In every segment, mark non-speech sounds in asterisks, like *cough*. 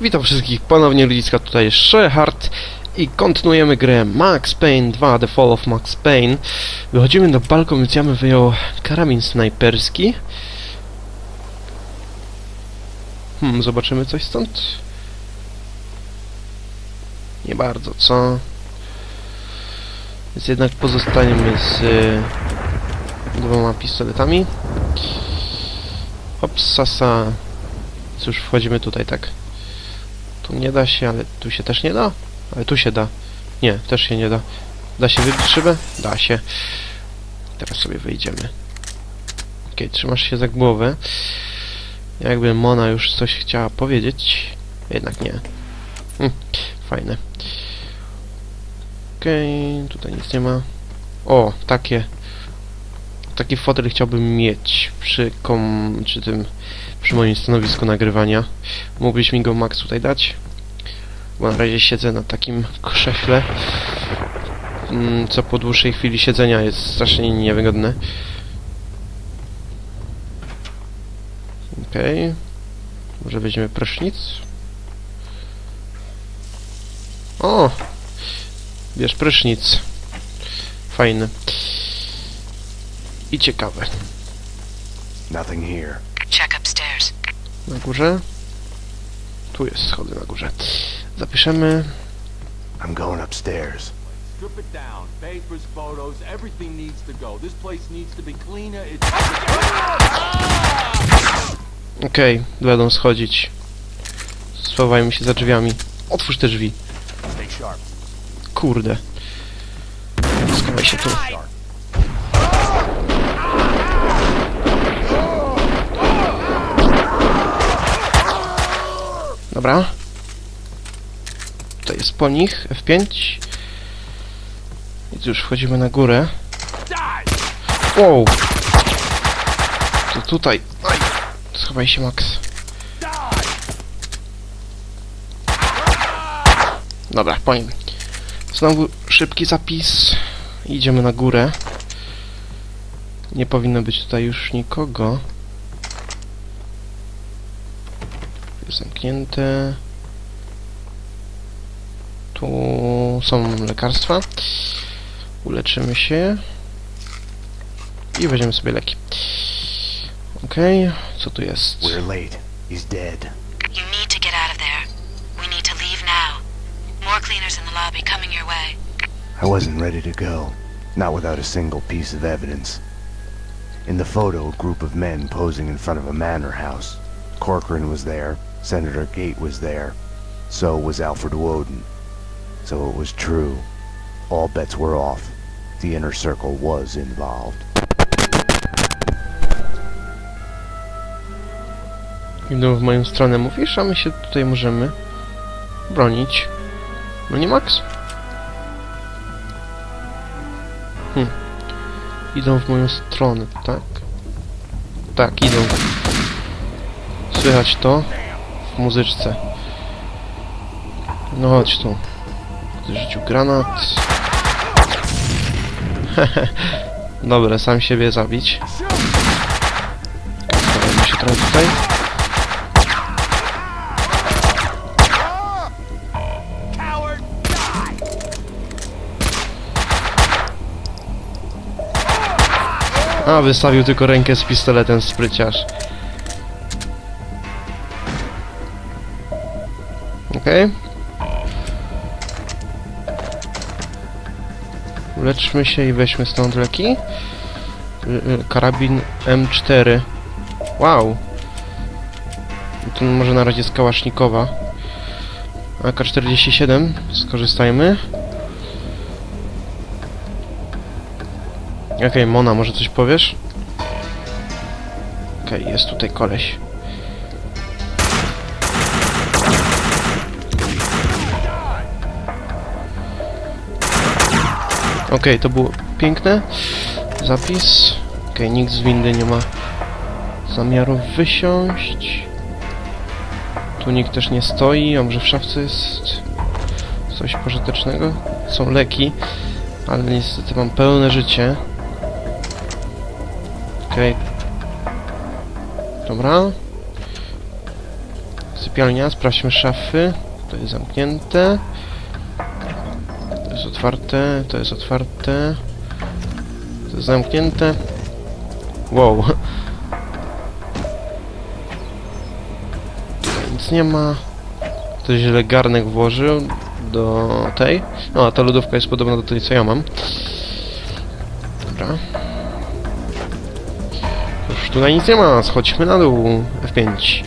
Witam wszystkich ponownie ludziska, tutaj Shehard i kontynuujemy grę Max Payne 2 The Fall of Max Payne. Wychodzimy na balkon, więc ja bym wyjął karabin snajperski. Hmm, zobaczymy coś stąd. Nie bardzo, co? Więc jednak pozostaniemy z y, dwoma pistoletami. Hop, sasa. Cóż, wchodzimy tutaj, tak. Tu nie da się, ale tu się też nie da. Ale tu się da. Nie, też się nie da. Da się wybić szybę? Da się. Teraz sobie wyjdziemy. Okej, trzymasz się za głowę. Jakby Mona już coś chciała powiedzieć. Jednak nie. Hm, fajne. Okej, tutaj nic nie ma. O, takie. Taki fotel chciałbym mieć przy kom... czy tym... przy moim stanowisku nagrywania. Mógłbyś mi go Max tutaj dać? Bo na razie siedzę na takim *laughs* krześle, mm, co po dłuższej chwili siedzenia jest strasznie niewygodne. Okej. Może weźmiemy prysznic? O! Bierz prysznic. Fajny. I ciekawe. Nothing here. Check upstairs. Na górze? Tu jest schody na górze. Zapiszemy. I'm going upstairs. Strip it down. Papers, photos, everything needs to go. This place needs to be cleaner. It's... Okej, będą schodzić. Schowajmy się za drzwiami. Otwórz te drzwi. Kurde. Schowaj się tu. Dobra. To jest po nich. F5. I już wchodzimy na górę. Wow. To tutaj. Aj. Schowaj się, Max. Dobra, po nim. Znowu szybki zapis. Idziemy na górę. Nie powinno być tutaj już nikogo. Jest zamknięte. Tu są lekarstwa. Uleczymy się. I weźmiemy sobie leki. Okej, co tu jest? We're late. He's dead. You need to get out of there. We need to leave now. More cleaners in the lobby coming your way. I wasn't ready to go. Not without a single piece of evidence. In the photo, a group of men posing in front of a manor house. Corcoran was there. Senator Gate was there. So was Alfred Woden. So it was true. All bets were off. The inner circle was involved. Idą w moją stronę, mówisz, a my się tutaj możemy bronić. No nie, Max? Hm. Idą w moją stronę, tak? Tak, idą. Słychać to w muzyczce. No chodź tu. Rzucił granat. *laughs* Dobra, sam siebie zabić. Stawimy się trochę tutaj. A, wystawił tylko rękę z pistoletem spryciarz. Okej. Uleczmy się i weźmy stąd leki. Y, y, Karabin M4. Wow. To może na razie z Kałasznikowa. AK-47. Skorzystajmy. Okej, Mona, może coś powiesz? Okej, jest tutaj koleś. Okej, to było piękne. Zapis. Okej, nikt z windy nie ma zamiaru wysiąść. Tu nikt też nie stoi, a może w szafce jest coś pożytecznego? Są leki, ale niestety mam pełne życie. Okej. Dobra. sypialnia, sprawdźmy szafy. To jest zamknięte. Otwarte, to jest otwarte. To jest zamknięte. Wow. *laughs* Nic nie ma. To źle garnek włożył do tej. No, a ta lodówka jest podobna do tej, co ja mam. Dobra. Już tutaj nic nie ma, schodźmy na dół. F5.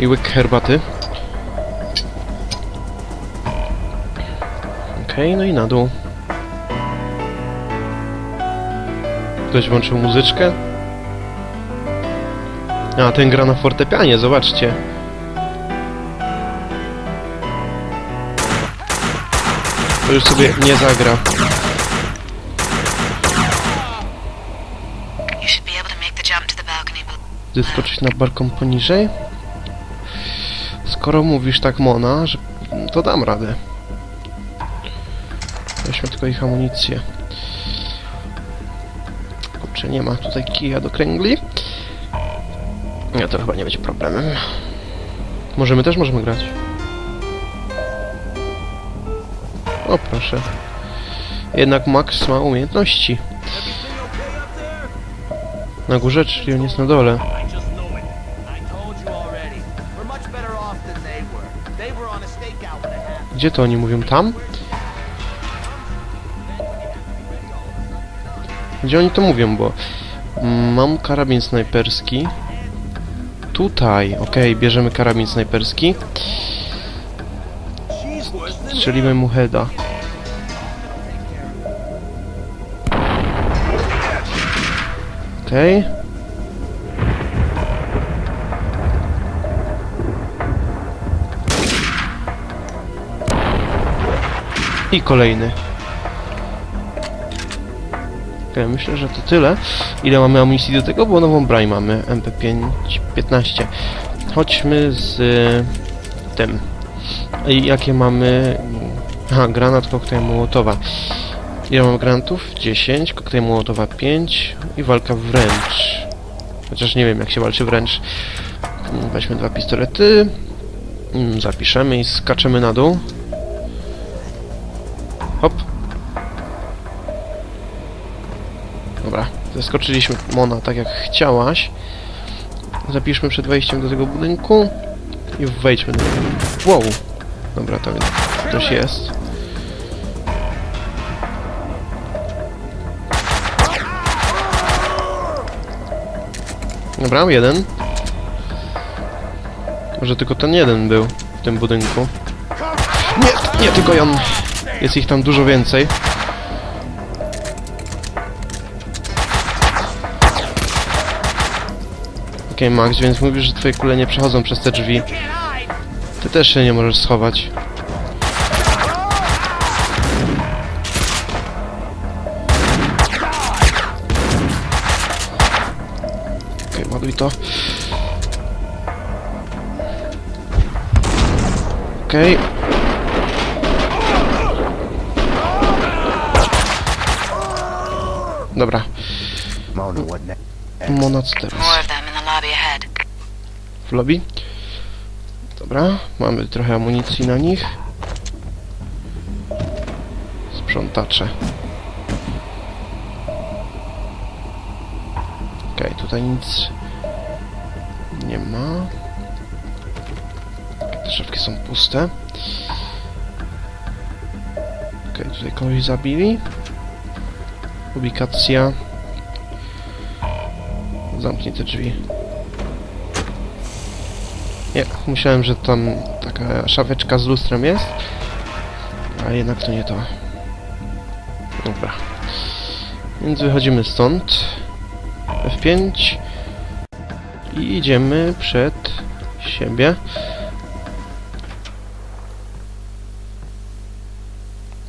I łyk herbaty. Okej, no i na dół. Ktoś włączył muzyczkę? A, ten gra na fortepianie, zobaczcie. To już sobie nie zagra. Zeskoczyć na balkon poniżej? Skoro mówisz tak, Mona, że to dam radę. Tylko ich amunicję. Kurczę, nie ma tutaj kija do kręgli. Nie, to chyba nie będzie problemem. Możemy też możemy grać. O, proszę. Jednak Max ma umiejętności. Na górze, czyli on jest na dole. I just knew it. I Gdzie oni to mówią, bo mm, mam karabin snajperski. Tutaj, okej, bierzemy karabin snajperski. Strzelimy mu heada. Okej. I kolejny. Myślę, że to tyle. Ile mamy amunicji do tego? Bo nową broń mamy. MP5 15. Chodźmy z y, tym. I jakie mamy... Aha, granat, koktajl Mołotowa. Ile mamy granatów? 10. Koktajl Mołotowa 5. I walka wręcz. Chociaż nie wiem, jak się walczy wręcz. Weźmy dwa pistolety. Mm, Zapiszemy i skaczemy na dół. Dobra, zeskoczyliśmy Mona tak jak chciałaś. Zapiszmy przed wejściem do tego budynku i wejdźmy do niego. Wow! Dobra, to ktoś jest. Dobra, jeden. Może tylko ten jeden był w tym budynku. Nie, nie tylko on. Jest ich tam dużo więcej. Okej, Max, więc mówisz, że twoje kule nie przechodzą przez te drzwi. Ty też się nie możesz schować. Okej, ładuj to. Okej. Dobra, what next? Mona co teraz? More of them in the lobby ahead. W lobby. Dobra, mamy trochę amunicji na nich. Sprzątacze. Okej, tutaj nic nie ma. Te szafki są puste. Okej, tutaj kogoś zabili. Ubikacja. Zamknij te drzwi. Nie, myślałem, że tam taka szafeczka z lustrem jest. A jednak to nie to. Dobra. Więc wychodzimy stąd. F5. I idziemy przed siebie.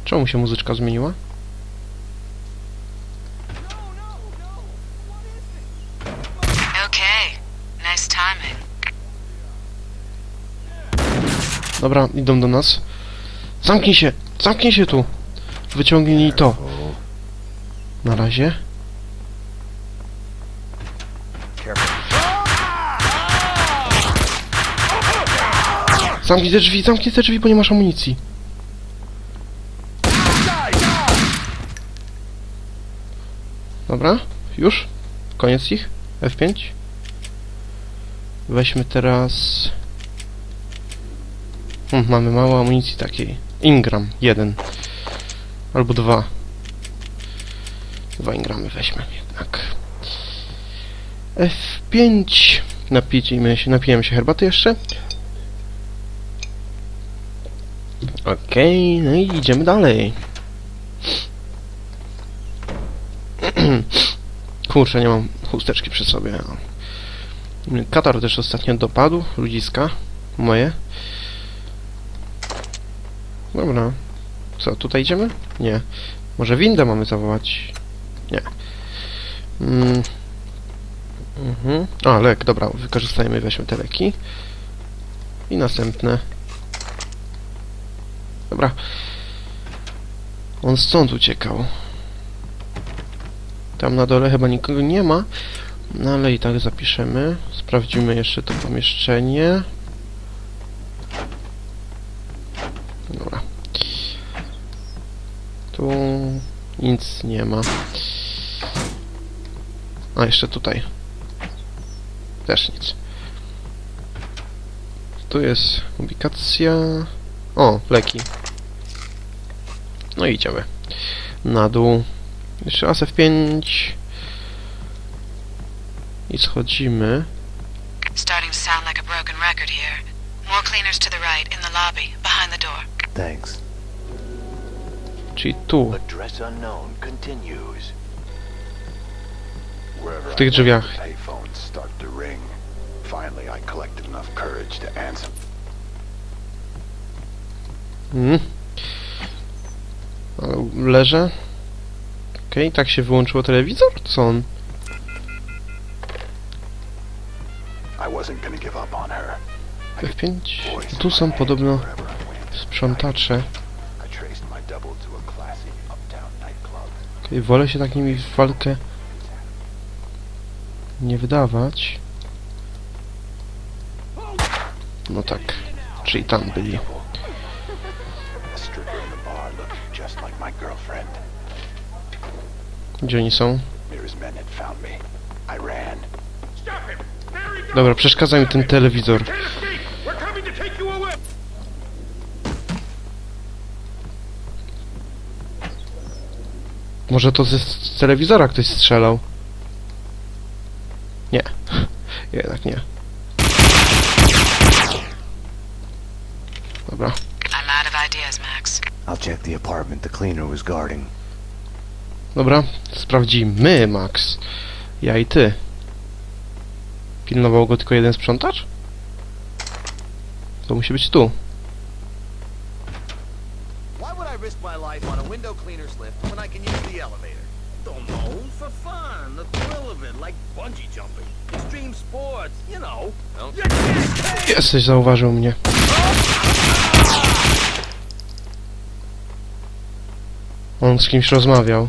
Czemu się muzyczka zmieniła? Dobra, idą do nas. Zamknij się! Zamknij się tu! Wyciągnij to. Na razie. Zamknij te drzwi, zamknij te drzwi, bo nie masz amunicji. Dobra, już? Koniec ich? F5? Weźmy teraz... Hmm, mamy mało amunicji takiej. Ingram, jeden. Albo dwa. Dwa ingramy weźmy jednak. F5. Napijmy się, napijemy się herbaty jeszcze. Okej, no i idziemy dalej. *clears throat* Kurczę, nie mam chusteczki przy sobie. Katar też ostatnio dopadł, ludziska moje. Dobra. Co, tutaj idziemy? Nie. Może windę mamy zawołać? Nie. Mm. Mhm. A, lek, dobra, wykorzystajmy, weźmy te leki. I następne. Dobra. On stąd uciekał. Tam na dole chyba nikogo nie ma. No ale i tak zapiszemy. Sprawdzimy jeszcze to pomieszczenie. Nic nie ma. A jeszcze tutaj. Też nic. Tu jest ubikacja. O, leki. No i idziemy. Na dół. Jeszcze raz F5. I schodzimy. Starting to sound like a broken record here. More cleaners to the right, in the lobby, behind the door. Thanks. Czyli tu. W tych drzwiach. Mm. Leżę. Okej, tak się wyłączyło telewizor? Co on? I wasn't gonna give up on her. F5. Tu są podobno sprzątacze. Wolę się tak nimi w walkę nie wydawać. No tak. Czyli tam byli. Gdzie oni są? Dobra, przeszkadza mi ten telewizor. Może to ze z telewizora ktoś strzelał? Nie. *laughs* Jednak nie. Dobra. I'm out of ideas, Max. I'll check the apartment the cleaner was guarding. Dobra, sprawdzimy, Max. Ja i ty. Pilnował go tylko jeden sprzątacz? To musi być tu. Risk my life on a window cleaner's lift when I can use the elevator? Don't know, for fun, the thrill of it, like bungee jumping. Extreme sports, you know. Jesteś, zauważył mnie. On z kimś rozmawiał.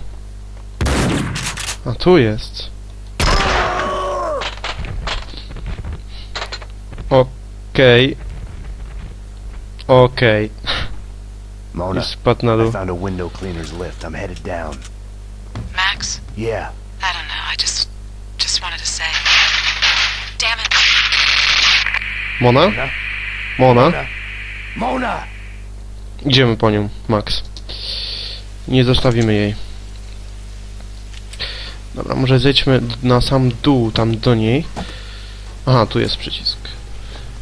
A tu jest. Okej. Okej. Mona, I spadł na I dół. found a window cleaner's lift. I'm headed down. Max? Yeah. I don't know, I just... just wanted to say... Damn it. Mona? Mona? Mona! Idziemy po nią, Max. Nie zostawimy jej. Dobra, może zejdźmy na sam dół, tam do niej. Aha, tu jest przycisk.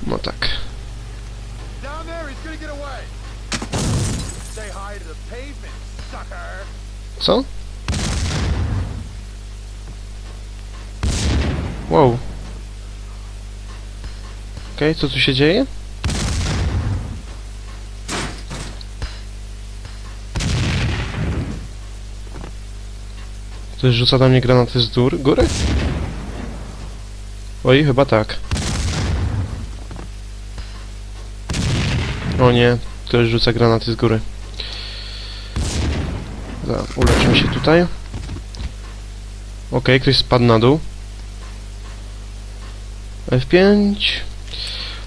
No tak. Co? Wow. Okej, co tu się dzieje? Ktoś rzuca na mnie granaty z dur góry? Oj, chyba tak. O nie, ktoś rzuca granaty z góry. Za, uleczymy się tutaj. Okej, ktoś spadł na dół. F5.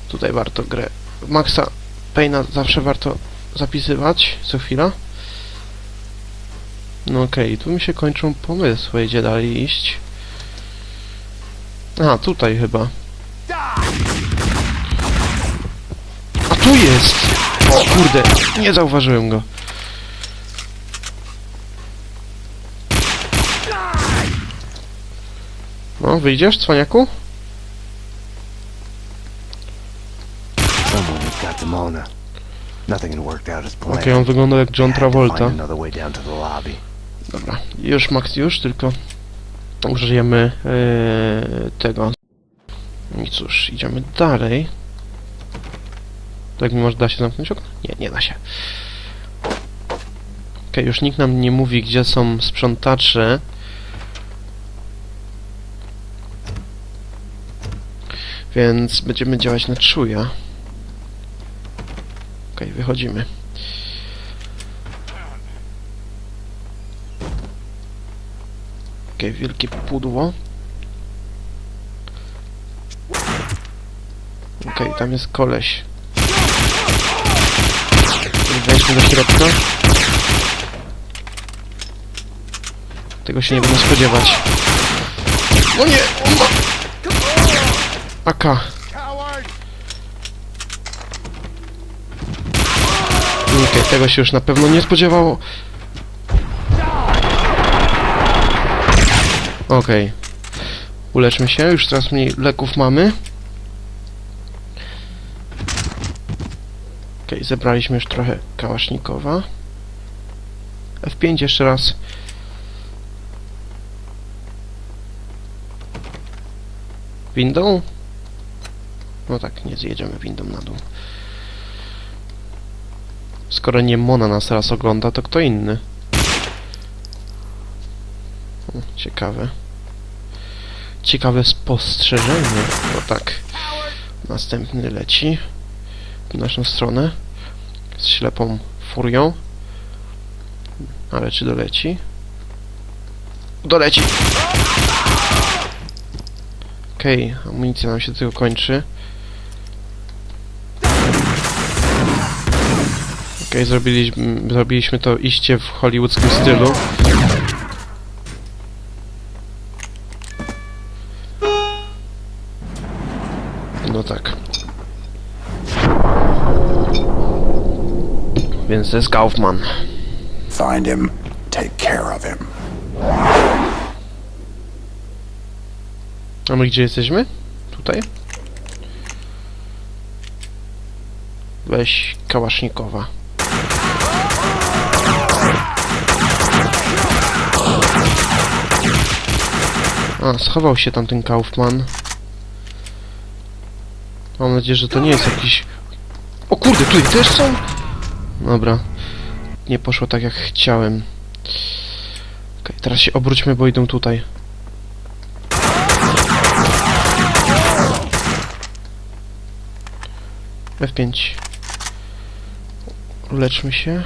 Tutaj warto grę Maxa Paina zawsze warto zapisywać co chwila. No okej, tu mi się kończą pomysły, gdzie dalej iść. A, tutaj chyba. A tu jest! O kurde, nie zauważyłem go. No, wyjdziesz, cwaniaku? Someone had got to Mona. Nothing had out as planned. Okej, on wygląda jak John Travolta. Dobra, już Max, już, tylko użyjemy yy, tego. I cóż, idziemy dalej. Tak, może da się zamknąć okno? Nie, nie da się. Okej, już nikt nam nie mówi, gdzie są sprzątacze. Więc będziemy działać na czuja. Okej, wychodzimy. Takie wielkie pudło. Okej, tam jest koleś. Wejdźmy do środka. Tego się nie będę spodziewać. O nie! On ma... AK. Okej, tego się już na pewno nie spodziewało. Okej. Uleczmy się, już coraz mniej leków mamy. Okej, zebraliśmy już trochę kałasznikowa. F5 jeszcze raz. Windą? No tak, nie zjedziemy windą na dół. Skoro nie Mona nas teraz ogląda, to kto inny? Ciekawe. Ciekawe spostrzeżenie. No tak. Następny leci w naszą stronę z ślepą furią. Ale czy doleci? Doleci! Okej, amunicja nam się tylko kończy. Okej, zrobiliśmy, zrobiliśmy to iście w hollywoodzkim stylu. No tak. Więc jest Kaufman. Find him, take care of him. A my gdzie jesteśmy? Tutaj? Weź Kałasznikowa. A, schował się tam ten Kaufman. Mam nadzieję, że to nie jest jakiś... O kurde, tutaj też są? Dobra. Nie poszło tak jak chciałem. Okej, teraz się obróćmy, bo idą tutaj. F5. Leczmy się.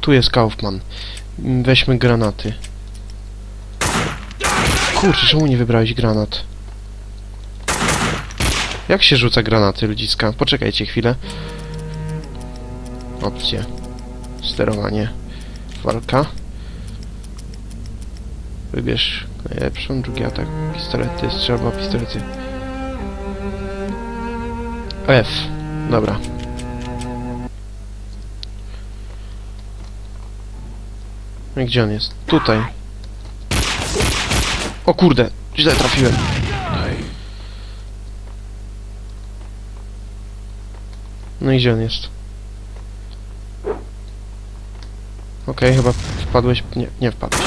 Tu jest Kaufman. Weźmy granaty. Kurczę, czemu nie wybrałeś granat? Jak się rzuca granaty, ludziska? Poczekajcie chwilę. Opcje. Sterowanie. Walka. Wybierz najlepszą, drugi atak. Pistolety, strzelba, pistolety. F. Dobra. Gdzie on jest? Tutaj. O kurde, źle trafiłem. No i gdzie on jest? Okej, chyba wpadłeś... Nie, nie wpadłeś.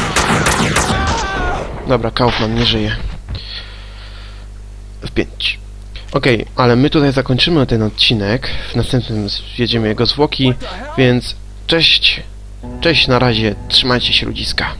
Dobra, Kaufman nie żyje. W 5. Okej, ale my tutaj zakończymy ten odcinek. W następnym zjedziemy jego zwłoki, więc cześć. Cześć, na razie. Trzymajcie się ludziska.